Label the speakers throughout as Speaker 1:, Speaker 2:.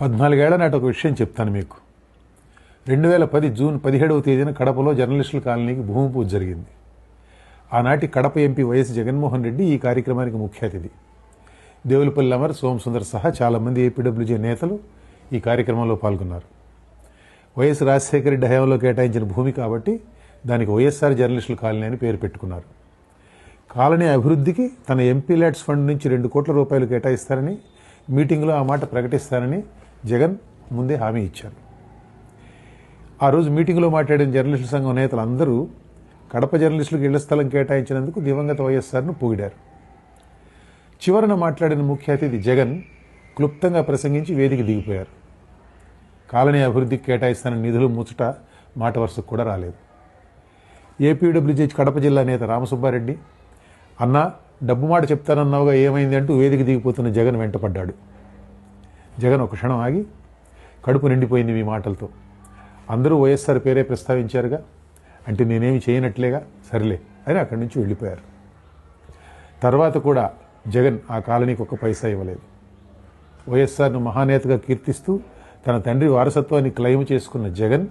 Speaker 1: పద్నాలుగేళ్ళ నాటి ఒక విషయం చెప్తాను మీకు. రెండు వేల పది జూన్ పదిహేడవ తేదీన కడపలో జర్నలిస్టుల కాలనీకి భూమి పూజ జరిగింది. ఆనాటి కడప ఎంపీ వైఎస్ జగన్మోహన్ రెడ్డి ఈ కార్యక్రమానికి ముఖ్య అతిథి. దేవులపల్లి అమర్ సోమసుందర్ సహా చాలామంది ఏపీడబ్ల్యూజే నేతలు ఈ కార్యక్రమంలో పాల్గొన్నారు. వైఎస్ రాజశేఖర రెడ్డి హయాంలో కేటాయించిన భూమి కాబట్టి దానికి వైఎస్ఆర్ జర్నలిస్టుల కాలనీ అని పేరు పెట్టుకున్నారు. కాలనీ అభివృద్ధికి తన ఎంపీ ల్యాడ్స్ ఫండ్ నుంచి రెండు కోట్ల రూపాయలు కేటాయిస్తారని మీటింగ్లో ఆ మాట ప్రకటిస్తారని జగన్ ముందే హామీ ఇచ్చారు. ఆ రోజు మీటింగ్లో మాట్లాడిన జర్నలిస్టుల సంఘం నేతలు అందరూ కడప జర్నలిస్టులకు ఇళ్ళ స్థలం కేటాయించినందుకు దివంగత వైఎస్ఆర్ను పొగిడారు. చివరన మాట్లాడిన ముఖ్య అతిథి జగన్ క్లుప్తంగా ప్రసంగించి వేదిక దిగిపోయారు. కాలనీ అభివృద్ధికి కేటాయిస్తానని నిధులు ముచ్చట మాట వరుసకు కూడా రాలేదు. ఏపీడబ్ల్యూజే కడప జిల్లా నేత రామసుబ్బారెడ్డి అన్నా డబ్బు మాట చెప్తానన్నావుగా ఏమైంది అంటూ వేదిక దిగిపోతున్న జగన్ వెంటపడ్డాడు. జగన్ ఒక క్షణం ఆగి కడుపు నిండిపోయింది మీ మాటలతో. అందరూ వైఎస్ఆర్ పేరే ప్రస్తావించారుగా. అంటే నేనేమి చేయనట్లేగా? సర్లే అని అక్కడి నుంచి వెళ్ళిపోయారు. తర్వాత కూడా జగన్ ఆ కాలనీకి ఒక పైసా ఇవ్వలేదు. వైఎస్ఆర్ను మహానేతగా కీర్తిస్తూ తన తండ్రి వారసత్వాన్ని క్లెయిమ్ చేసుకున్న జగన్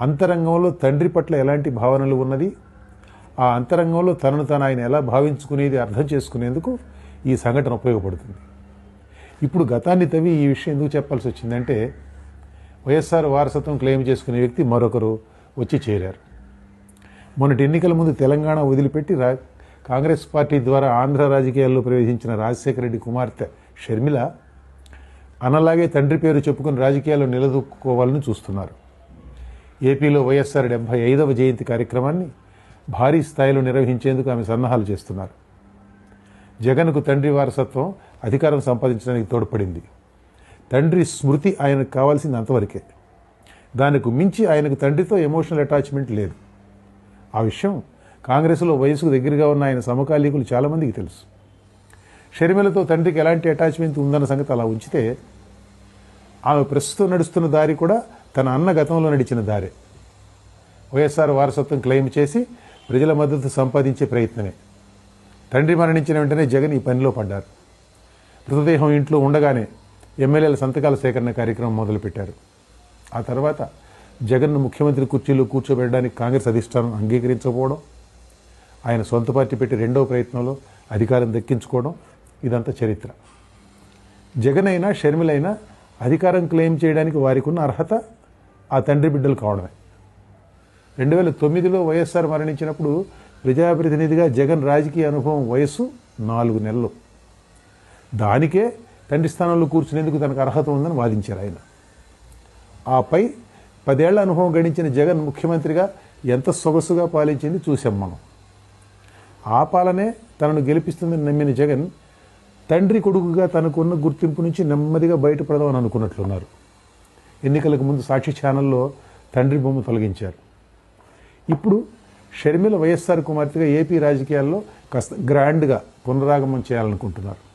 Speaker 1: అంతరంగంలో తండ్రి పట్ల ఎలాంటి భావనలు ఉన్నది? ఆ అంతరంగంలో తనను తను ఆయన ఎలా భావించుకునేది అర్థం చేసుకునేందుకు ఈ సంఘటన ఉపయోగపడుతుంది. ఇప్పుడు గతాన్ని తవ్వి ఈ విషయం ఎందుకు చెప్పాల్సి వచ్చిందంటే వైఎస్ఆర్ వారసత్వం క్లెయిమ్ చేసుకునే వ్యక్తి మరొకరు వచ్చి చేరారు. మొన్నటి ఎన్నికల ముందు తెలంగాణ వదిలిపెట్టి రా కాంగ్రెస్ పార్టీ ద్వారా ఆంధ్ర రాజకీయాల్లో ప్రవేశించిన రాజశేఖర రెడ్డి కుమార్తె షర్మిల అనలాగే తండ్రి పేరు చెప్పుకుని రాజకీయాల్లో నిలదొక్కుకోవాలని చూస్తున్నారు. ఏపీలో వైఎస్ఆర్ డెబ్బై ఐదవ జయంతి కార్యక్రమాన్ని భారీ స్థాయిలో నిర్వహించేందుకు ఆమె సన్నాహాలు చేస్తున్నారు. జగన్కు తండ్రి వారసత్వం అధికారం సంపాదించడానికి తోడ్పడింది. తండ్రి స్మృతి ఆయనకు కావాల్సింది అంతవరకే. దానికి మించి ఆయనకు తండ్రితో ఎమోషనల్ అటాచ్మెంట్ లేదు. ఆ విషయం కాంగ్రెస్లో వయసుకు దగ్గరగా ఉన్న ఆయన సమకాలీకులు చాలామందికి తెలుసు. షర్మిలతో తండ్రికి ఎలాంటి అటాచ్మెంట్ ఉందన్న సంగతి అలా ఉంచితే ఆమె ప్రస్తుతం నడుస్తున్న దారి కూడా తన అన్న గతంలో నడిచిన దారే. వైఎస్ఆర్ వారసత్వం క్లెయిమ్ చేసి ప్రజల మద్దతు సంపాదించే ప్రయత్నమే. తండ్రి మరణించిన వెంటనే జగన్ ఈ పనిలో పడ్డారు. మృతదేహం ఇంట్లో ఉండగానే ఎమ్మెల్యేల సంతకాల సేకరణ కార్యక్రమం మొదలుపెట్టారు. ఆ తర్వాత జగన్ను ముఖ్యమంత్రి కుర్చీలో కూర్చోబెట్టడానికి కాంగ్రెస్ అధిష్టానం అంగీకరించకపోవడం ఆయన సొంత పార్టీ పెట్టి రెండవ ప్రయత్నంలో అధికారం దక్కించుకోవడం ఇదంతా చరిత్ర. జగన్ అయినా షర్మిలైనా అధికారం క్లెయిమ్ చేయడానికి వారికి ఉన్న అర్హత ఆ తండ్రి బిడ్డలు కావడమే. రెండు వేల తొమ్మిదిలో వైఎస్ఆర్ మరణించినప్పుడు ప్రజాప్రతినిధిగా జగన్ రాజకీయ అనుభవం వయస్సు నాలుగు నెలలు. దానికే తండ్రి స్థానంలో కూర్చునేందుకు తనకు అర్హత ఉందని వాదించారు ఆయన. ఆపై పదేళ్ళ అనుభవం గడించిన జగన్ ముఖ్యమంత్రిగా ఎంత సొగసుగా పాలించింది చూసాం మనం. ఆ పాలనే తనను గెలిపిస్తుందని నమ్మిన జగన్ తండ్రి కొడుకుగా తనకున్న గుర్తింపు నుంచి నెమ్మదిగా బయటపడదామని అనుకున్నట్లున్నారు. ఎన్నికలకు ముందు సాక్షి ఛానల్లో తండ్రి బొమ్మ తొలగించారు. ఇప్పుడు షర్మిల వైఎస్ఆర్ కుమార్తెగా ఏపీ రాజకీయాల్లో కాస్త గ్రాండ్గా పునరాగమం చేయాలనుకుంటున్నారు.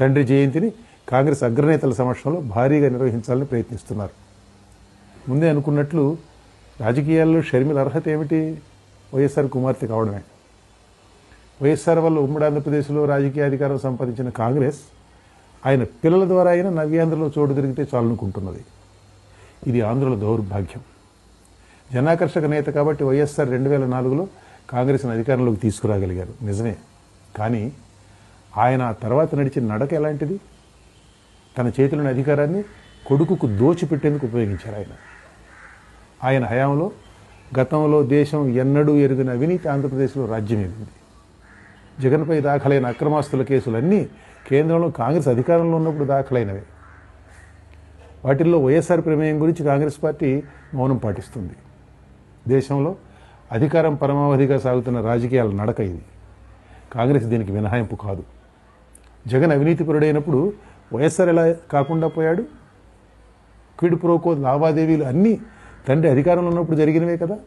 Speaker 1: తండ్రి జయంతిని కాంగ్రెస్ అగ్రనేతల సమక్షంలో భారీగా నిర్వహించాలని ప్రయత్నిస్తున్నారు. ముందే అనుకున్నట్లు రాజకీయాల్లో షర్మిల అర్హత ఏమిటి? వైఎస్ఆర్ కుమార్తె కావడమే. వైఎస్ఆర్ వల్ల ఉమ్మడి ఆంధ్రప్రదేశ్లో రాజకీయ అధికారం సంపాదించిన కాంగ్రెస్ ఆయన పిల్లల ద్వారా అయినా నవ్యాంధ్రలో చోటు దొరికితే చాలనుకుంటున్నది. ఇది ఆంధ్రుల దౌర్భాగ్యం. జనాకర్షక నేత కాబట్టి వైఎస్ఆర్ రెండు వేల నాలుగులో కాంగ్రెస్ను అధికారంలోకి తీసుకురాగలిగారు. నిజమే. కానీ ఆయన ఆ తర్వాత నడిచిన నడక ఎలాంటిది? తన చేతిలోని అధికారాన్ని కొడుకుకు దోచిపెట్టేందుకు ఉపయోగించారు ఆయన. ఆయన హయాంలో గతంలో దేశం ఎన్నడూ ఎరుగిన అవినీతి ఆంధ్రప్రదేశ్లో రాజ్యం రాజ్యమేలింది జగన్పై దాఖలైన అక్రమాస్తుల కేసులన్నీ కేంద్రంలో కాంగ్రెస్ అధికారంలో ఉన్నప్పుడు దాఖలైనవి. వాటిల్లో వైఎస్ఆర్ ప్రమేయం గురించి కాంగ్రెస్ పార్టీ మౌనం పాటిస్తుంది. దేశంలో అధికారం పరమావధిగా సాగుతున్న రాజకీయాల నడక ఇది. కాంగ్రెస్ దీనికి మినహాయింపు కాదు. జగన్ అవినీతిపరుడైనప్పుడు వైఎస్ఆర్ ఎలా కాకుండా పోయాడు? క్విడ్ ప్రోకో లావాదేవీలు అన్నీ తండ్రి అధికారంలో ఉన్నప్పుడు జరిగినవే కదా.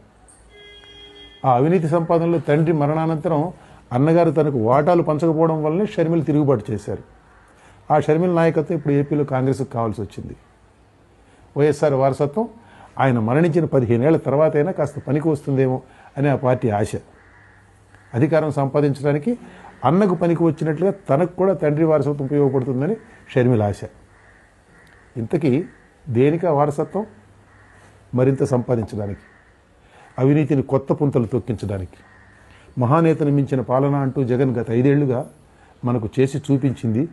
Speaker 1: ఆ అవినీతి సంపాదనలో తండ్రి మరణానంతరం అన్నగారు తనకు వాటాలు పంచకపోవడం వల్లనే షర్మిల తిరుగుబాటు చేశారు. ఆ షర్మిల నాయకత్వం ఇప్పుడు ఏపీలో కాంగ్రెస్కు కావాల్సి వచ్చింది. వైఎస్ఆర్ వారసత్వం ఆయన మరణించిన పదిహేనేళ్ళ అయినా కాస్త పనికి వస్తుందేమో అని ఆ పార్టీ ఆశ. అధికారం సంపాదించడానికి అన్నకు పనికి వచ్చినట్లుగా తనకు కూడా తండ్రి వారసత్వం ఉపయోగపడుతుందని షర్మిల ఆశ. ఇంతకీ దేనిక వారసత్వం? మరింత సంపాదించడానికి అవినీతిని కొత్త పుంతలు తొక్కించడానికి. మహానేతను మించిన పాలన అంటూ జగన్ గత ఐదేళ్ళుగా మనకు చేసి చూపించింది